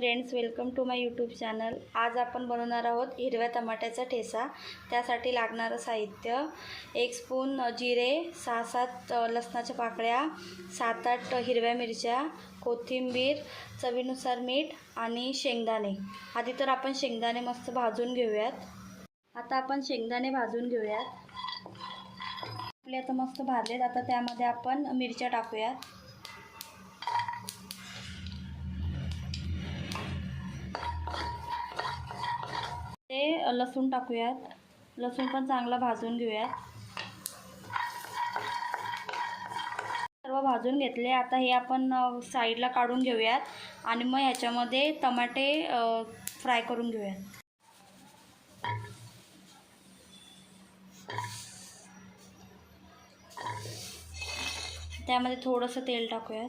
Friends welcome to my YouTube channel आज आपण बनवणार आहोत हिरव्या टमाट्याचा ठेसा. त्यासाठी लागणारं साहित्य एक स्पून जिरे सहा सात लसणाच्या पाकळ्या सात आठ हिरव्या मिरच्या कोथिंबीर चवीनुसार मीठ आणि शेंगदाणे. आधी तर आपण शेंगदाणे मस्त भाजून घेऊयात. आता आपण शेंगदाणे भाजून घेऊयात. आपले आता मस्त भाजलेत. आता त्यामध्ये आपण मिरच्या टाकूयात. लसूण टाकूयात. लसूण पण चांगला भाजून घेऊयात. सर्व भाजून घेतले. आता हे आपण साईडला काढून घेऊयात आणि मग ह्याच्यामध्ये टमाटे फ्राय करून घेऊयात. त्यामध्ये थोडंसं तेल टाकूयात.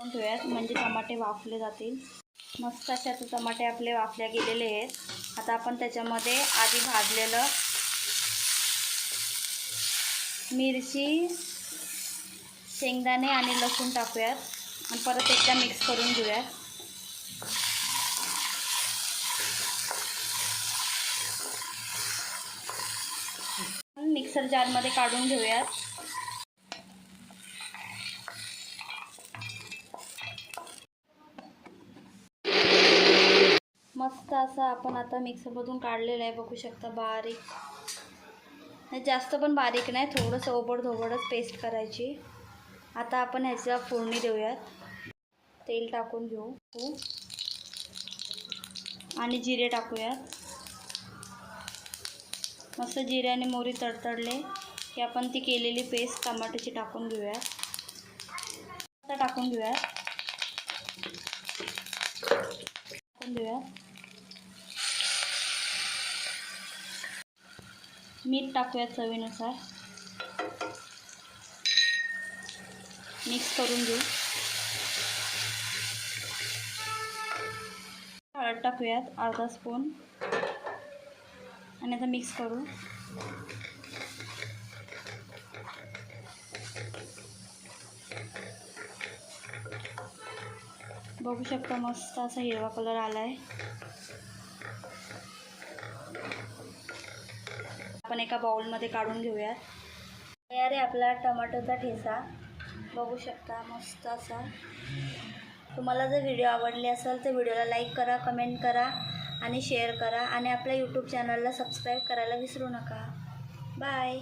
टाकून ठेवूयात म्हणजे टमाटे वाफले जातील. मस्त असे आता टमाटे आपले वाफल्या गेलेले आहेत. आता आपण त्याच्यामध्ये आधी भाजलेलं मिरची शेंगदाणे आणि लसूण टाकूयात. आणि परत एकदा मिक्स करून घेऊयात. मिक्सर जारमध्ये काढून घेऊयात. मस्त असं आपण आता मिक्सरमधून काढलेलं आहे. बघू शकता बारीक. नाही जास्त पण बारीक नाही थोडंसं ओबड धोबडच पेस्ट करायची. आता आपण ह्याच्या फोडणी देऊयात. तेल टाकून घेऊ. आणि जिरे टाकूयात. मस्त जिरे आणि मोहरी तडतडले. की आपण ती केलेली पेस्ट टमाट्याची टाकून घेऊयात. आता टाकून घेऊयात. टाकून घेऊयात. मीठ टाकूयात चवीनुसार. मिक्स करून घेऊ. हळद टाकूयात अर्धा स्पून. आणि आता मिक्स करू. बघू शकता मस्त असा हिरवा कलर आला आहे आपण एका बाउलमध्ये काढून घेऊयात. तयार आहे आपला टमाटोचा ठेसा बघू शकता मस्त असा. तुम्हाला जर व्हिडिओ आवडले असेल तर व्हिडिओला लाईक करा कमेंट करा आणि शेअर करा. आणि आपल्या यूट्यूब चॅनलला सबस्क्राईब करायला विसरू नका. बाय.